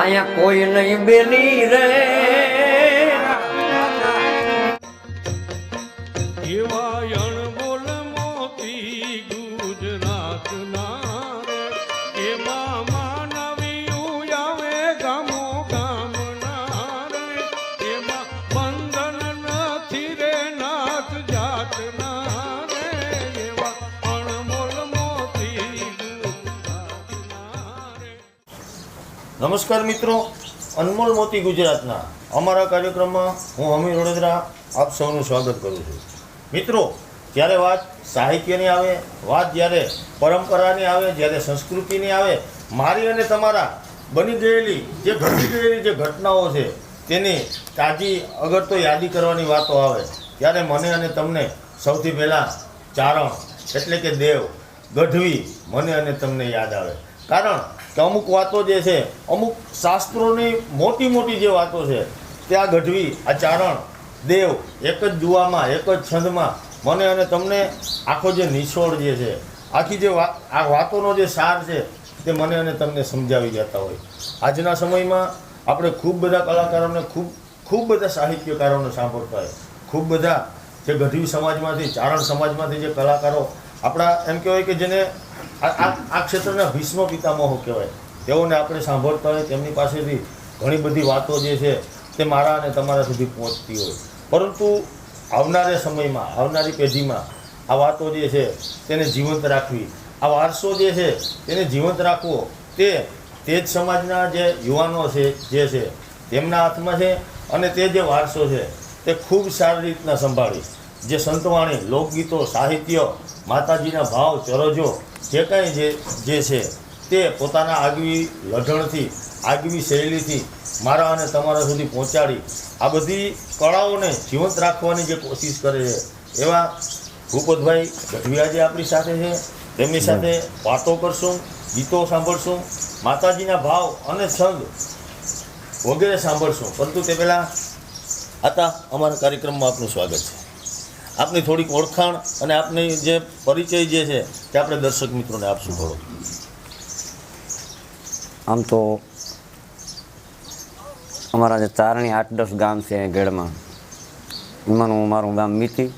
અહીંયા કોઈ નહીં બેની રે. નમસ્કાર મિત્રો, અનમોલ મોતી ગુજરાતના અમારા કાર્યક્રમમાં હું અમીર વડોદરા આપ સૌનું સ્વાગત કરું છું. મિત્રો, જ્યારે વાત સાહિત્યની આવે, વાત જ્યારે પરંપરાની આવે, જ્યારે સંસ્કૃતિની આવે, મારી અને તમારા બની ગયેલી જે ઘટી ગયેલી જે ઘટનાઓ છે, તેની તાજી અગર તો યાદી કરવાની વાતો આવે, ત્યારે મને અને તમને સૌથી પહેલાં ચારણ, એટલે કે દેવ, ગઢવી મને અને તમને યાદ આવે. કારણ કે અમુક વાતો જે છે, અમુક શાસ્ત્રોની મોટી મોટી જે વાતો છે, તે આ ગઢવી, આ ચારણ, દેવ, એક જ દુવામાં એક જ છંદમાં, મને અને તમને આખો જે નિછોડ જે છે, આખી જે આ વાતોનો જે સાર છે, તે મને અને તમને સમજાવી જતા હોય. આજના સમયમાં આપણે ખૂબ બધા કલાકારોને ખૂબ ખૂબ બધા સાહિત્યકારોને સાંભળતા હોય. ખૂબ બધા જે ગઢવી સમાજમાંથી, ચારણ સમાજમાંથી જે કલાકારો આપણા એમ કહેવાય કે જેને આ ક્ષેત્રના ભીષ્મ પિતામહો કહેવાય. તેઓને આપણે સાંભળતા હોય, તેમની પાસેથી ઘણી બધી વાતો જે છે, તે મારા અને તમારા સુધી પહોંચતી હોય. પરંતુ આવનારા સમયમાં, આવનારી પેઢીમાં આ વાતો જે છે, તેને જીવંત રાખવી, આ વારસો જે છે, તેને જીવંત રાખવો, તે તે જ સમાજના જે યુવાનો છે, જે છે, તેમના હાથમાં છે અને તે જે વારસો છે, તે ખૂબ સારી રીતના સંભાળી. જે સંતવાણી, લોકગીતો, સાહિત્ય માતાજીના ભાવ ચરજો જે કાંઈ જે જે છે, તે પોતાના આગવી લઢણથી, આગવી શૈલીથી મારા અને તમારા સુધી પહોંચાડી આ બધી કળાઓને જીવંત રાખવાની જે કોશિશ કરે છે, એવા ભૂપતભાઈ ગઢવી આજે આપણી સાથે છે, તેમની સાથે વાતો કરશું, ગીતો સાંભળશું, માતાજીના ભાવ અને છંદ વગેરે સાંભળશું. પરંતુ તે પહેલાં આતા અમારા કાર્યક્રમમાં આપનું સ્વાગત છે. આપની થોડીક ઓળખાણ અને આપની જે પરિચય જે છે તે આપણે દર્શક મિત્રોને આપશું થોડો. આમ તો અમારા જે ચારણી આઠ દસ ગામ છે ગેડમાં એમાંનું મારું ગામ મીતી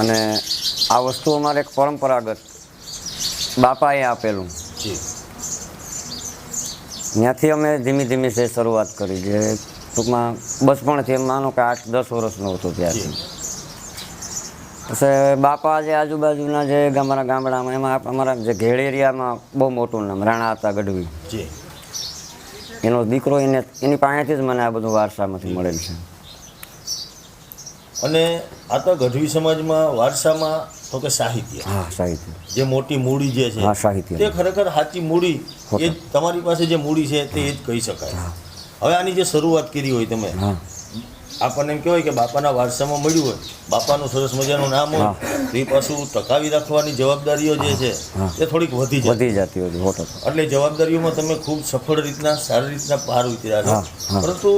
અને આ વસ્તુ અમારે એક પરંપરાગત બાપાએ આપેલું. જી. ત્યાંથી અમે ધીમે ધીમે જે શરૂઆત કરી. જે ટૂંકમાં બચપણથી એમ માનો કે આઠ દસ વર્ષનો હતો ત્યારથી. પછી બાપા જે આજુબાજુના જે અમારા ગામડામાં એમાં અમારા જે ઘેડ એરિયામાં બહુ મોટું નામ રાણા હતા ગઢવી. એનો દીકરો એને એની પાસેથી જ મને આ બધું વારસામાંથી મળેલ છે. અને આ તો ગઢવી સમાજમાં વારસામાં તો કે સાહિત્ય. હા સાહિત્ય. જે મોટી મૂડી જે છે હા, સાહિત્ય. તે ખરેખર સાચી મૂડી એ તમારી પાસે જે મૂડી છે તે એ જ કહી શકાય. હવે આની જે શરૂઆત કરી હોય તમે આપણને એમ કહેવાય કે બાપાના વારસામાં મળ્યું હોય બાપાનું સરસ મજાનું નામ હોય તો એ પાછું ટકાવી રાખવાની જવાબદારીઓ જે છે એ થોડીક વધી વધી જતી હોય એટલે જવાબદારીઓમાં તમે ખૂબ સફળ રીતના સારી રીતના પાર ઉતર્યા છો. પરંતુ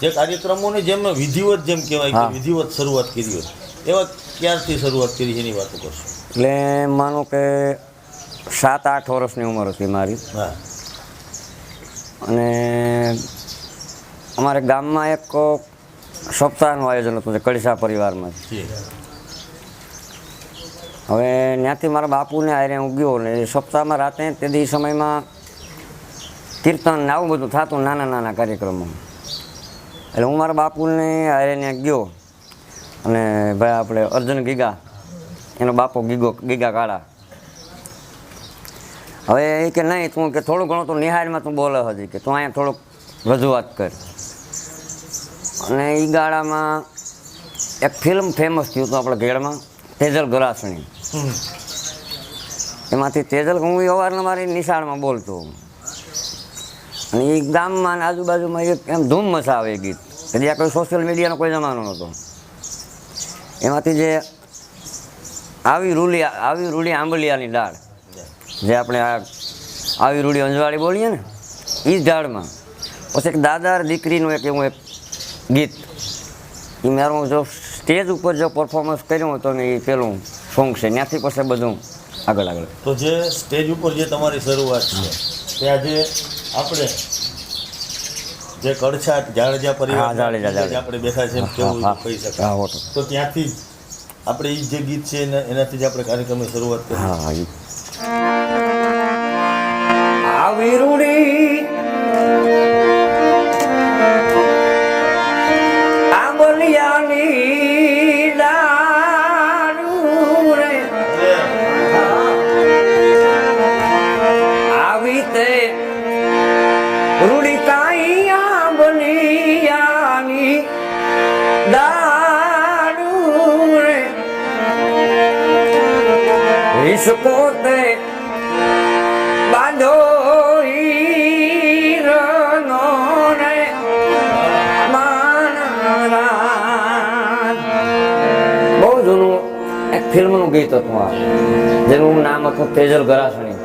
જે કાર્યક્રમોને જેમ વિધિવત જેમ કહેવાય કે વિધિવત શરૂઆત કરી હોય એવા ક્યારથી શરૂઆત કરી છે એની વાતો કરશો? એટલે માનો કે સાત આઠ વર્ષની ઉંમર હતી મારી. હા. અને અમારે ગામમાં એક સપ્તાહનું આયોજન હતું જે કડીસા પરિવારમાં. હવે ત્યાંથી મારા બાપુને આરે હું ગયો ને એ સપ્તાહમાં રાતે તે સમયમાં કીર્તન ને આવું બધું થતું નાના નાના કાર્યક્રમો એટલે હું મારા બાપુને આરે ત્યાં ગયો અને ભાઈ આપણે અર્જુન ગીગા એનો બાપો ગીગો ગીગા કાળા. હવે એ કે નહીં તું કે થોડું ઘણું તું નિહાળમાં તું બોલે હજી કે તું અહીંયા થોડુંક રજૂઆત કર. અને એ ગાળામાં એક ફિલ્મ ફેમસ થયું હતું આપણા ઘેડમાં તેજલ ગરાસણી એમાંથી તેજલ હું અવારનવાર મારી નિશાળમાં બોલતો અને એ ગામમાં અને આજુબાજુમાં એક એમ ધૂમ મચાવે ગીત. કે જ્યાં કોઈ સોશિયલ મીડિયાનો કોઈ જમાનો નહોતો. એમાંથી જે આવી રૂલી આવી રૂડી આંબલિયાની ડાળ જે આપણે આ આવી રૂડી અંજવાળી બોલીએ ને એ જ ઝાડમાં પછી એક દાદાર દીકરીનું એક એવું એક ગીત એ મારું જો સ્ટેજ ઉપર જો પરફોર્મન્સ કર્યું હોય તો ને એ પેલું સોંગ છે ત્યાંથી પછી બધું આગળ આગળ તો જે સ્ટેજ ઉપર જે તમારી શરૂઆત છે તે આજે આપણે જે કડછાટ જાડેજા પરિવાર જાડેજા. આપણે બેઠા છે કેવું કહી શકાય હોતો. તો ત્યાંથી જ આપણે એ જે ગીત છે એના- એનાથી જ આપણે કાર્યક્રમની શરૂઆત કરી હા હા ઈ. આવી બહુ જૂનું એક ફિલ્મનું ગીત હતું આ, જેનું નામ હતું તેજલ ગરાસણી.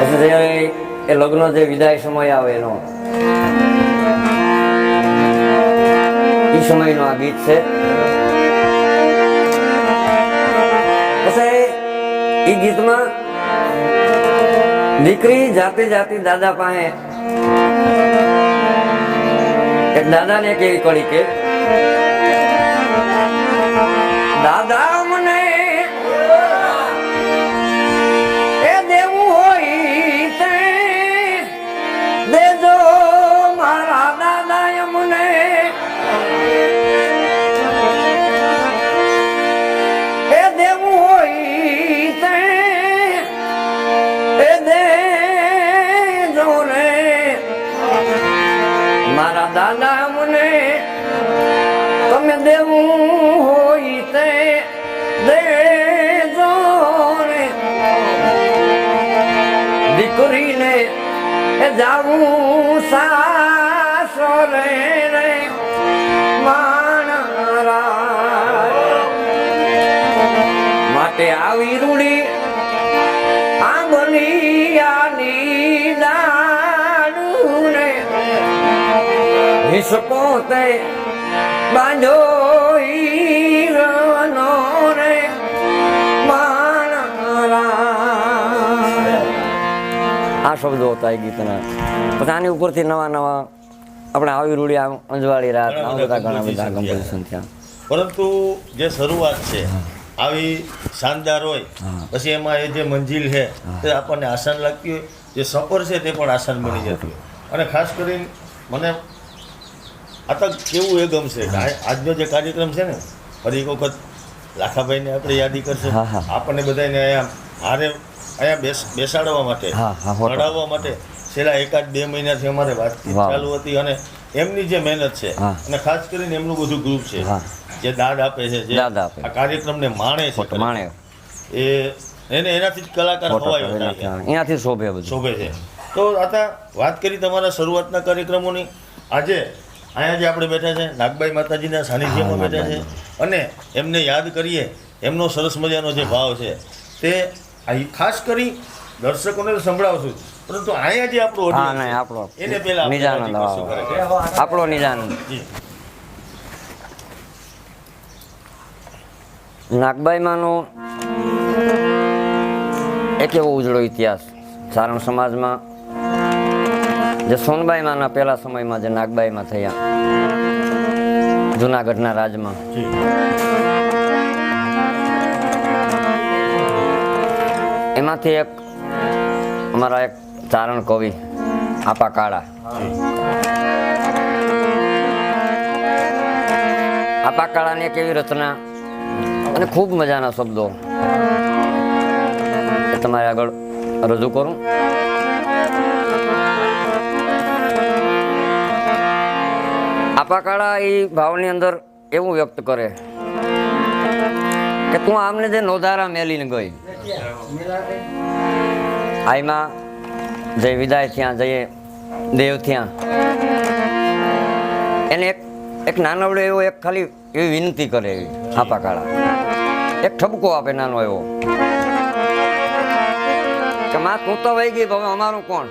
પછી જે એ લગ્ન જે વિદાય સમય આવે એનો. એ સમયનું આ ગીત છે. એ ગીતમાં દીકરી જાતે જાતે દાદા પાસે દાદાને કેવી કડી કે દાદા એ જાવું સાસરે રે માટે આવી રૂડી આંબલિયાની દાડુ રે હિસકો તે બાંધો આ શબ્દો હતા એ ગીતના. પછી આની ઉપરથી નવા નવા આપણે આવી રૂડી આમ અંજવાળી રાત ઘણા બધા ઘણા બધા કમ્પોઝિશન થયા. પરંતુ જે શરૂઆત છે આવી શાનદાર હોય પછી એમાં એ જે મંજિલ છે તે આપણને આસાન લાગતી હોય જે સફર છે તે પણ આસાન બની જતી હોય. અને ખાસ કરીને મને આ તક કેવું એ ગમશે આજનો જે કાર્યક્રમ છે ને ફરી એક વખત લાખાભાઈને આપણે યાદી કરશે. આપણને બધાને અહીંયા હારે અહીંયા બેસ બેસાડવા માટે. ભણાવવા માટે છેલ્લા એકાદ બે મહિનાથી અમારે વાતચીત ચાલુ હતી અને એમની જે મહેનત છે અને ખાસ કરીને એમનું બધું ગ્રુપ છે જે દાદ આપે છે જે. આ કાર્યક્રમને માણે છે માણે. એ એને એનાથી જ કલાકાર હોવાય એનાથી શોભે બધું. શોભે છે. તો આતા વાત કરી તમારા શરૂઆતના કાર્યક્રમોની. આજે અહીંયા જે આપણે બેઠા છે નાગબાઈ માતાજીના સાનિધ્યમાં બેઠા છે. અને એમને યાદ કરીએ એમનો સરસ મજાનો જે ભાવ છે તે આ ખાસ કરી દર્શકોને સંભળાવશું. પરંતુ અહીંયા જે આપણો હા નહીં આપણો એને પહેલા નિજાનંદ. આપણો નિજાનંદ. જી. નાગબાઈમાંનો એક એવો ઉજળો ઇતિહાસ સારણ સમાજમાં જે સોનબાઈમાંના પહેલા સમયમાં જે નાગબાઈમાં થયા જુનાગઢના રાજમાં. એમાંથી એક અમારા એક ચારણ કવિ, આપા કાળા. આપા કાળાની એક એવી રચના અને ખૂબ મજાના શબ્દો. તમારે આગળ રજૂ કરું. આપા કાળા એ ભાવની અંદર એવું વ્યક્ત કરે કે તું આમને જે નોધારા મેલીને ગઈ. આઈમાં જય વિદાય થયા જઈએ દેવ થયા. એને એક એક નાનવડો એવો એક ખાલી એવી વિનંતી કરે એવી હાપા કાળા એક ઠપકો આપે નાનો એવો. કે માં તું તો વહી ગઈ હવે અમારું કોણ?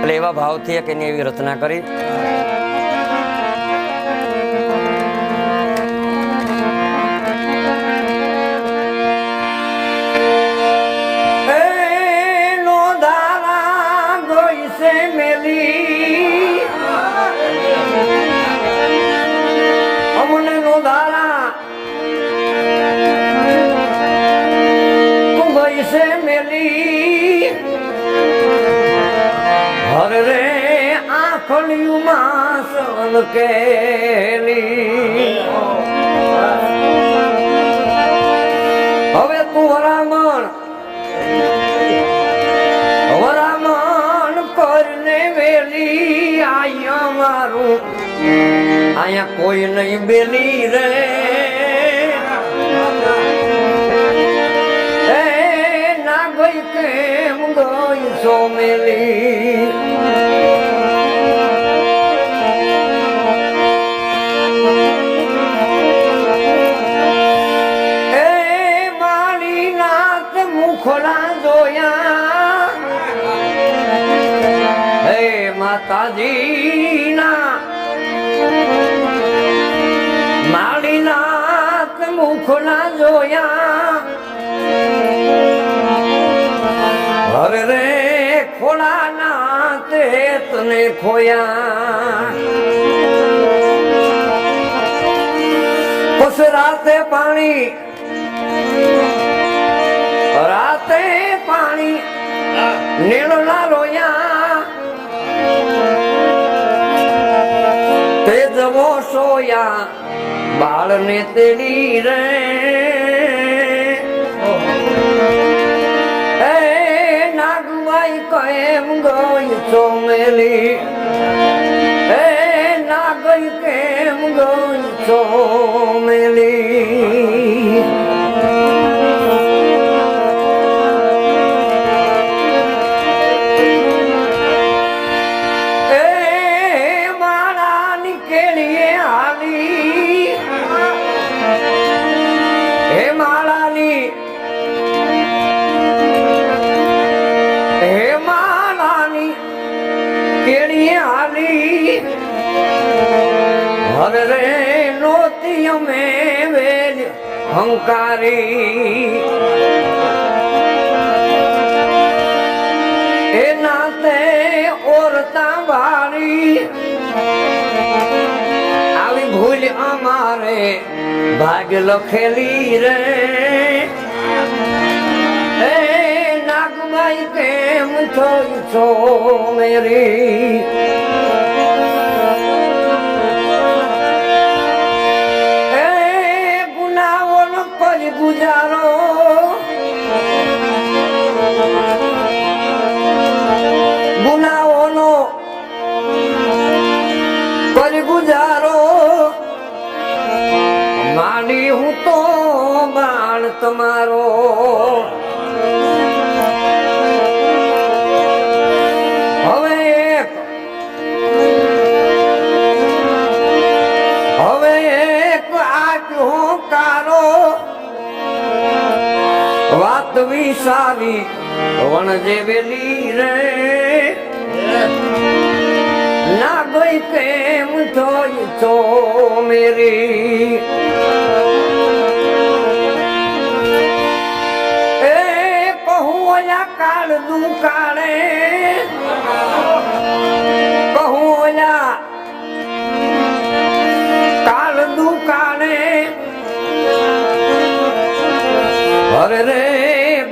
એટલે એવા ભાવથી એક એની એવી રચના કરી. આયા કોઈ નહીં બેલી રે. ના ગઈ કેમ ગઈ સોમેલી નાથ જોયા. હે માતાજી હરે રે ખોલા નાથે તને ખોયા. પછી રાતે પાણી રાતે પાણી નીળના રોયા. તે જવો સોયા, બાળને તેડી રે. નાગવાઈ કેમ ગઈ ચોમેલી એ નાગઈ કેમ ગઈ ચોમેલી ઓરતા વાળી આવી ભૂલ અમારે ભાગ લખેલી રે. એ નાગબાઈ કેમ થઈ છો મેરી? કરી ગુજારો તમારો. હવે હવે એક આજ કારો. વાત વિસારી વણ જેવેલી રે. ના ગઈ કેમ જોઈ છો મેરી? કાળ દુકાળે કહું ઓલા. કાળ દુકાળે અરે રે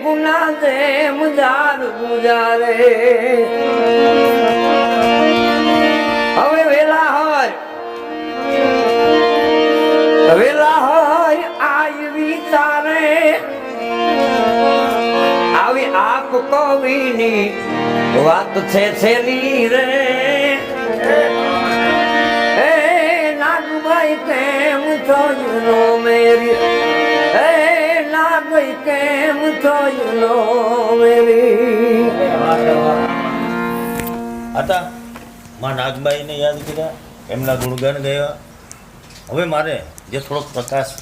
ગુના દે મુજાર ગુજારે. કવિની વાત છે છેલી રે. એ નાગભાઈ કેમ છો યુનો મેરી? એ નાગભાઈ કેમ છો યુનો મેરી? હતા માં નાગબાઈને યાદ કર્યા? એમના ગુણગાન ગયા? હવે મારે જે થોડોક પ્રકાશ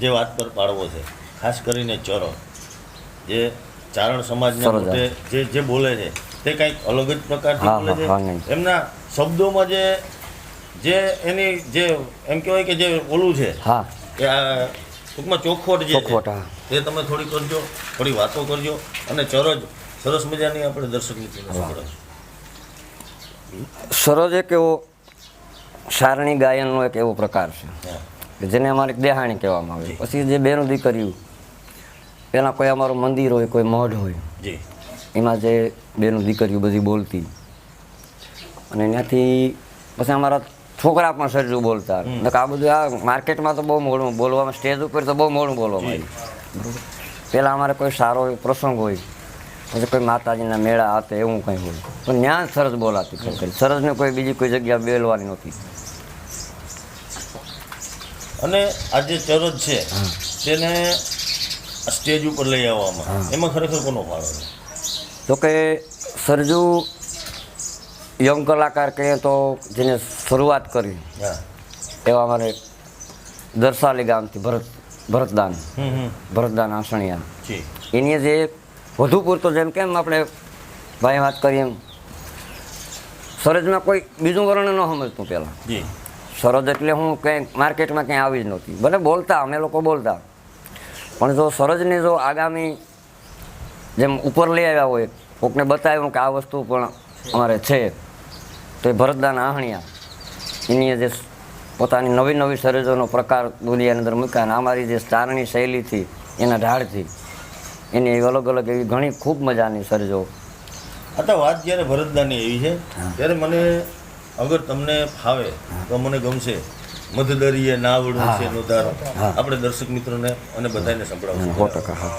જે વાત પર પાડવો છે, ખાસ કરીને ચરો જે ચારણ સમાજના પોતે જે જે બોલે છે તે કંઈક અલગ જ પ્રકારથી બોલે. છે. એમના શબ્દોમાં જે જે એની જે એમ કહેવાય કે જે ઓલું છે હા. કે આ ટૂંકમાં ચોખવટ જે ચોખવટ, તમે થોડી કરજો થોડી વાતો કરજો અને ચરજ સરસ મજાની આપણે દર્શક મિત્રો સરોજ એક એવો સારણી ગાયનનો એક એવો પ્રકાર છે કે જેને અમારે દેહાણી કહેવામાં આવે પછી જે બેનું દીકરીઓ પહેલાં કોઈ અમારું મંદિર હોય કોઈ મઢ હોય. જી. એમાં જે બેનું દીકરીઓ બધી બોલતી. અને ત્યાંથી પછી અમારા છોકરા પણ સરજુ બોલતા. આ બધું આ માર્કેટમાં તો બહુ મોડું બોલવામાં સ્ટેજ ઉપર તો બહુ મોડું બોલવામાં આવ્યું. પહેલાં અમારે કોઈ સારો એવો પ્રસંગ હોય પછી કોઈ માતાજીના મેળા હાથે એવું કંઈ હોય. પણ ત્યાં સરસ બોલાતી ખરેખર સરસને કોઈ બીજી કોઈ જગ્યા બેલવાની નહોતી. અને આ જે ચરજ છે તેને સ્ટેજ ઉપર લઈ આવવામાં. એમાં ખરેખર કોનો ફાળો છે? તો કે સરજુ યંગ કલાકાર કહીએ તો જેને શરૂઆત કરી એવા અમારે દર્શાલી ગામથી ભરત ભરતદાન ભરતદાન આસણિયા. એની જે વધુ પૂરતો જેમ કેમ આપણે ભાઈ વાત કરીએ એમ સરજમાં કોઈ બીજું વર્ણ ન સમજતું પહેલાં. સરજ એટલે હું કંઈક માર્કેટમાં ક્યાંય આવી જ નહોતી. ભલે બોલતા અમે લોકો બોલતા. પણ જો સરજને જો આગામી જેમ ઉપર લઈ આવ્યા હોય કોકને બતાવ્યું કે આ વસ્તુ પણ અમારે છે તો એ ભરતદાન આહણિયા એની જે પોતાની નવી નવી સરજોનો પ્રકાર દુનિયાની અંદર મૂક્યા અને અમારી જે ચારણી શૈલીથી એના ઢાળથી એની એવી અલગ અલગ એવી ઘણી ખૂબ મજાની સરજો આ તો વાત જ્યારે ભરતદાની એવી છે ત્યારે મને અગર તમને ફાવે તો મને ગમશે. મધદરીએ નાવડું છે એનો આપણે દર્શક મિત્રોને અને બધાને સંભળાવશું સો ટકા હા.